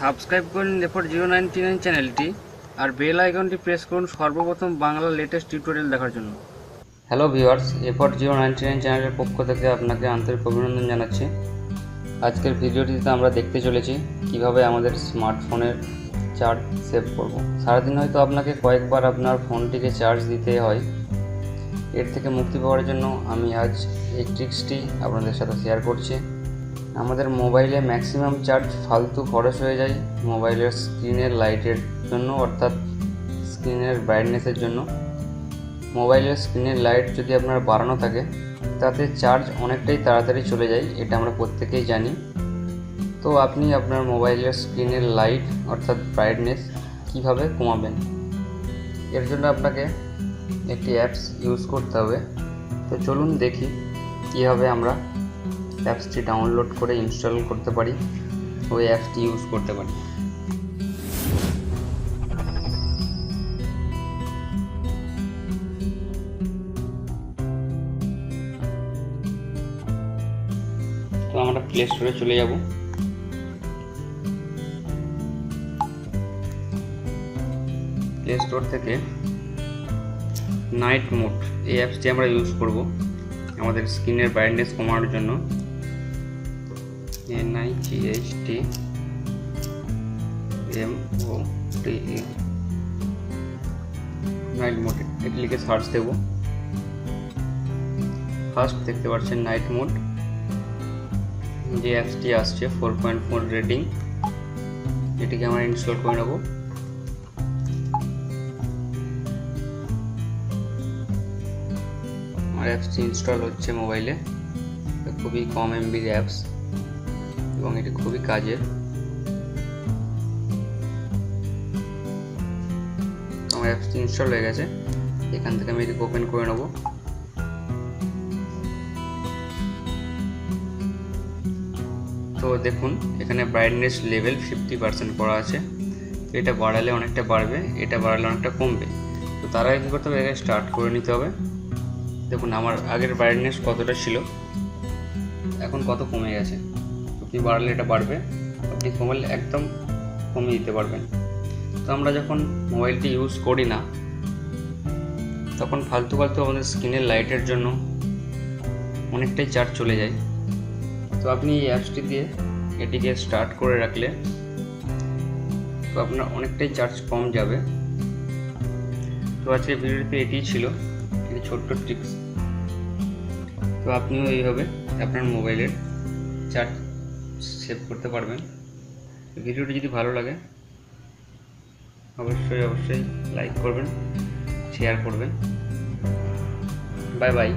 Subscribe করুন এরপর zero ninety nine চ্যানেলটি আর বেল আইকনটি প্রেস করুন সর্বপ্রথম বাংলা লেটেস্ট টিউটোরিয়াল দেখার জন্য। হ্যালো ভিউয়ার্স এরপর জিরো নাইনটি নাইন চ্যানেলের পক্ষ থেকে আপনাকে আন্তরিক অভিনন্দন জানাচ্ছি। আজকের ভিডিওটিতে আমরা দেখতে চলেছি কীভাবে আমাদের স্মার্টফোনের চার্জ সেভ করব। সারাদিন হয়তো আপনাকে কয়েকবার আপনার ফোনটিকে চার্জ দিতে হয়। এর থেকে মুক্তি পাওয়ার জন্য আমি আজ এই ট্রিক্সটি আপনাদের সাথে শেয়ার করছি। আমাদের মোবাইলে ম্যাক্সিমাম চার্জ ফালতু খরচ হয়ে যায় মোবাইলের স্ক্রিনের লাইটের জন্য, অর্থাৎ স্ক্রিনের ব্রাইটনেসের জন্য। মোবাইলের স্ক্রিনের লাইট যদি আপনার বাড়ানো থাকে, তাতে চার্জ অনেকটাই তাড়াতাড়ি চলে যায়, এটা আমরা প্রত্যেকেই জানি। তো আপনি আপনার মোবাইলের স্ক্রিনের লাইট অর্থাৎ ব্রাইটনেস কীভাবে কমাবেন? এর জন্য আপনাকে একটি অ্যাপস ইউজ করতে হবে। তো চলুন দেখি কীভাবে আমরা অ্যাপসটি ডাউনলোড করে ইনস্টল করতে পারি, ওই অ্যাপসটি ইউজ করতে পারি। তো আমরা প্লে স্টোরে চলে যাব। প্লে স্টোর থেকে নাইট মোড এই অ্যাপসটি আমরা ইউজ করব আমাদের স্ক্রিনের ব্রাইটনেস কমানোর জন্য। N I G H T M O T E night mode এটি লিখে সার্চ দেব ফার্স্ট দেখতে পাচ্ছেন নাইট মোড যে অ্যাপসটি আসছে ফোর পয়েন্ট ফোর রেটিং এটিকে আমরা ইনস্টল করে নেব। আমার অ্যাপসটি ইনস্টল হচ্ছে মোবাইলে খুবই কম এমবির অ্যাপস এবং এটি খুবই কাজের আমার অ্যাপসটি ইনস্টল হয়ে গেছে। এখান থেকে আমি এটিকে ওপেন করে নেব। তো দেখুন, এখানে ব্রাইটনেস লেভেল ফিফটি পার্সেন্ট করা আছে। এটা বাড়ালে অনেকটা বাড়বে, এটা বাড়ালে অনেকটা কমবে। তো তার আগে কী করতে হবে? এটাকে স্টার্ট করে নিতে হবে। দেখুন, আমার আগের ব্রাইটনেস কতটা ছিল? এখন কত কমে গেছে? আপনি বাড়ালে এটা বাড়বে, আপনি কমালে একদম কমিয়ে দিতে পারবেন। তো আমরা যখন মোবাইলটি ইউজ করি না, তখন ফালতু ফালতু আমাদের স্ক্রিনের লাইটের জন্য অনেকটাই চার্জ চলে যায়। তো আপনি এই অ্যাপসটি দিয়ে এটিকে স্টার্ট করে রাখলে তো আপনার অনেকটাই চার্জ কম যাবে। তো আজকে ভিডিওটিতে এটিই ছিল, একটি ছোট্ট ট্রিক্স তো আপনিও এইভাবে আপনার মোবাইলের চার্জ সেভ করতে পারবেন। ভিডিওটি যদি ভালো লাগে, অবশ্যই অবশ্যই লাইক করবেন শেয়ার করবেন। Bye bye